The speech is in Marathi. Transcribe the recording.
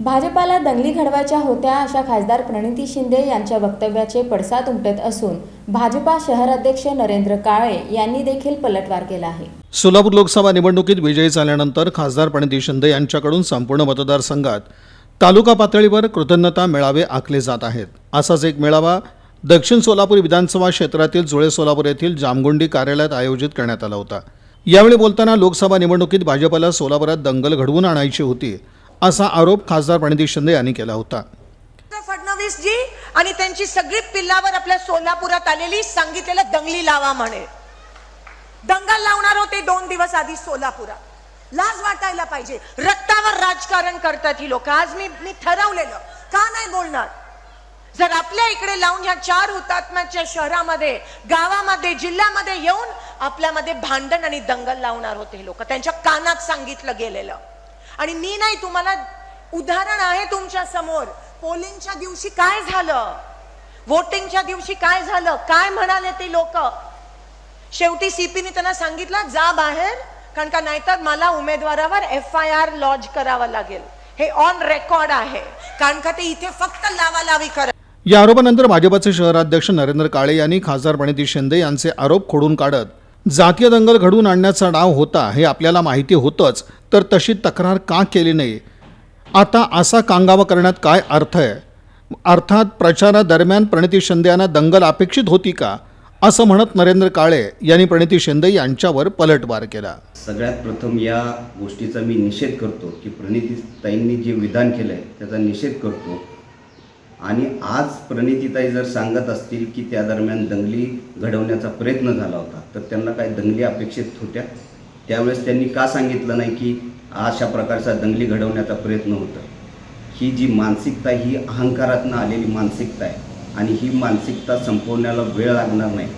भाजपाला दंगली घडवायच्या होत्या अशा खासदार प्रणिती शिंदे यांच्या वक्तव्याचे पडसाद उमटत असून भाजपा शहर अध्यक्ष नरेंद्र काळे यांनी देखील पलटवार केला आहे. सोलापूर लोकसभा निवडणुकीत विजयी झाल्यानंतर खासदार प्रणिती शिंदे यांच्याकडून संपूर्ण मतदारसंघात तालुका पातळीवर कृतज्ञता मेळावे आखले जात आहेत. असाच एक मेळावा दक्षिण सोलापूर विधानसभा क्षेत्रातील जुळे सोलापूर येथील जामगुंडी कार्यालयात आयोजित करण्यात आला होता. यावेळी बोलताना लोकसभा निवडणुकीत भाजपाला सोलापुरात दंगल घडवून आणायची होती. असा आरोप खासदार प्रणिती शिंदे यांनी केला होता. फडणवीस जी आणि त्यांची सगळी पिल्लावर आपल्या सोलापुरात आलेली सांगितलेलं दंगली लावा म्हणे. दंगल लावणार होते दोन दिवस आधी सोलापुरात. लाज वाटायला पाहिजे. रक्तावर राजकारण करतात ही लोक. आज मी मी ठरवलेलं का नाही बोलणार? जर आपल्या इकडे लावून ह्या चार हुतात्म्याच्या शहरामध्ये गावामध्ये जिल्ह्यामध्ये येऊन आपल्यामध्ये भांडण आणि दंगल लावणार होते हे लोक. त्यांच्या कानात सांगितलं गेलेलं. आणि मी नाही तुम्हाला उदाहरण आहे तुमच्यासमोर. पोलिंगच्या दिवशी काय झालं? वोटिंगच्या दिवशी काय झालं? काय म्हणाले ते लोक? शेवटी सीपीने त्यांना सांगितलं जा बाहेर कारण का नाहीतर मला उमेदवारावर एफ आय आर लॉज करावा लागेल. हे ऑन रेकॉर्ड आहे. कारण का ते इथे फक्त लावालावी करत या आरोपानंतर भाजपचे शहराध्यक्ष नरेंद्र काळे यांनी खासदार प्रणिती शिंदे यांचे आरोप खोडून काढत जातीय दंगल घडवून आणण्याचा डाव होता हे आपल्याला माहिती होतंच तर तशी तक्रार का केली नाही? आता असा कांगावा करण्यात काय अर्थ आहे? अर्थात प्रचारादरम्यान प्रणिती शिंदे यांना दंगल अपेक्षित होती का? असं म्हणत नरेंद्र काळे यांनी प्रणिती शिंदे यांच्यावर पलटवार केला. सगळ्यात प्रथम या गोष्टीचा मी निषेध करतो की प्रणितीताईंनी जे विधान केलं आहे त्याचा निषेध करतो. आणि आज प्रणितीताई जर सांगत असतील की त्या दरम्यान दंगली घडवण्याचा प्रयत्न झाला होता तर त्यांना काही दंगली अपेक्षित होत्या? त्यावेळेस त्यांनी का सांगितलं नाही की अशा प्रकारचा दंगली घडवण्याचा प्रयत्न होता? ही जी मानसिकता ही अहंकारातनं आलेली मानसिकता आहे आणि ही मानसिकता संपवण्याला वेळ लागणार नाही.